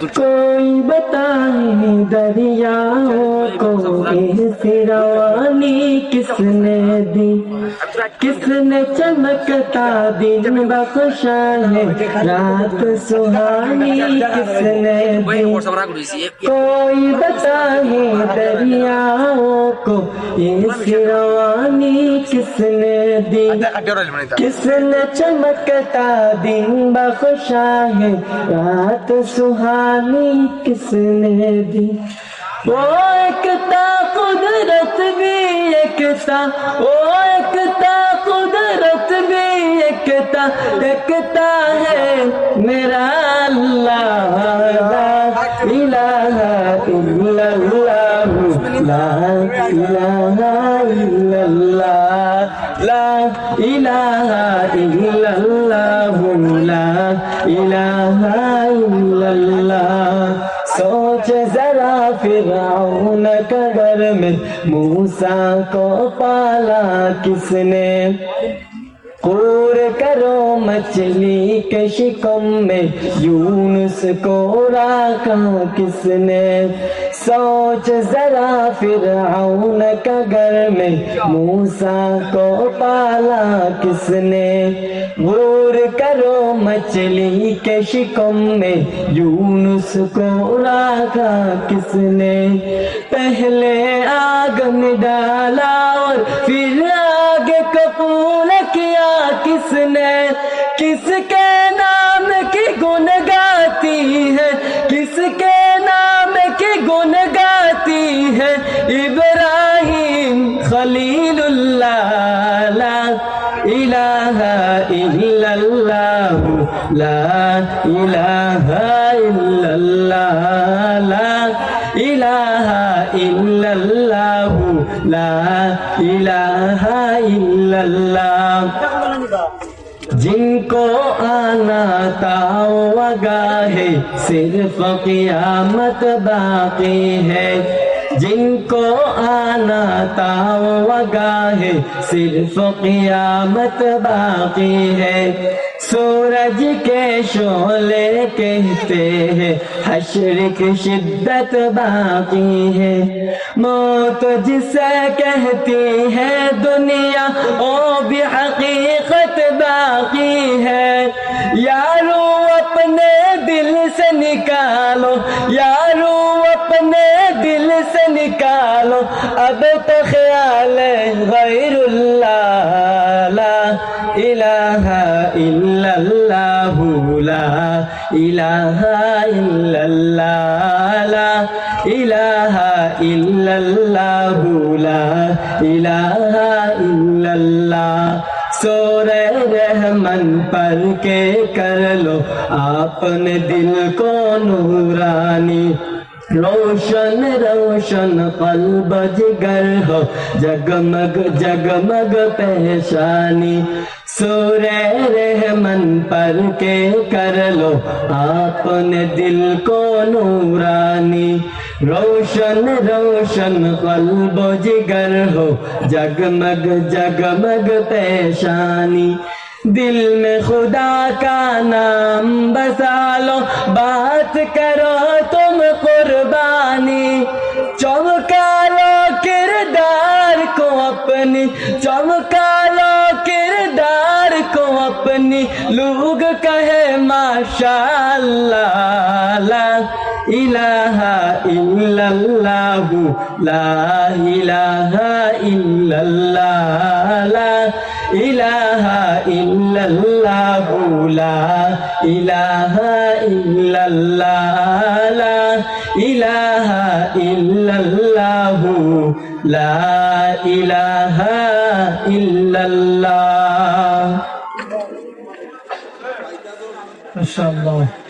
کوئی بتائ دریاؤں کو یہ شروع کس نے دی کس نے چمکتا دین ہے رات سہانی کس نے دی کوئی بتائے دریاؤں کو یہ سروانی کس نے دی کس نے چمکتا دن ہے رات سہانی जानी किसने दी वो एकता कुदरत भी एकता वो एकता कुदरत भी एकता एकता है मेरा अल्लाह इलाहा इल्लल्लाह ला इलाहा इल्लल्लाह ला इलाहा इल्लल्लाह इलाहा इल्लल्लाह सोच जरा फिराउन कबर में मूसा को पाला किसने कूर करो मछली के शिकम में यूनुस को राखा किसने सोच जरा फिर आउन का घर में मूसा को पाला किसने गौर करो मछली के शिकम में यूनुस को राखा किसने पहले आग में डाला और फिर आग कपूने کس نے کس کے نام کی گن گاتی ہے کس کے نام کی گن گاتی ہے ابراہیم خلیل اللہ لا الہ الا اللہ لا الہ الا اللہ الہ الا اللہ جن کو آنا تاؤ ہے صرف قیامت باقی ہے جن کو آنا تاؤ ہے صرف قیامت باقی ہے سورج کے کہتے ہیں حشر کی شدت باقی ہے موت جسے کہتی ہے دنیا او بھی حقیقت باقی ہے یارو اپنے دل سے نکالو یارو اپنے دل سے نکالو اب تو خیال ہے غیر اللہ لا الہ اللہ লা ইলাহা ইল্লাল্লাহ লা ইলাহা ইল্লাল্লাহ লা ইলাহা ইল্লাল্লাহ सोरे रहमन पर के कर लो आपने दिल को नूरानी रोशन रोशन पल बज हो जगमग जगमग पेशानी सूर्य रहमन पर के कर लो आपने दिल को नूरानी रोशन रोशन फल जिगर हो जगमग जगमग पेशानी दिल में खुदा का नाम बसा लो बात करो तुम कुर्बानी चमका लो किरदार को अपनी चौका লোক কহে মাশাল্লাহ ইলাহা ইল্লাল্লাহু লা ইলাহা ইল্লাল্লাহ লা ইলাহা ইল্লাল্লাহু লা ইলাহা ইল্লাল্লাহ লা ইলাহা ইল্লাল্লাহু লা ইলাহা ইল্লাল্লাহ inshallah.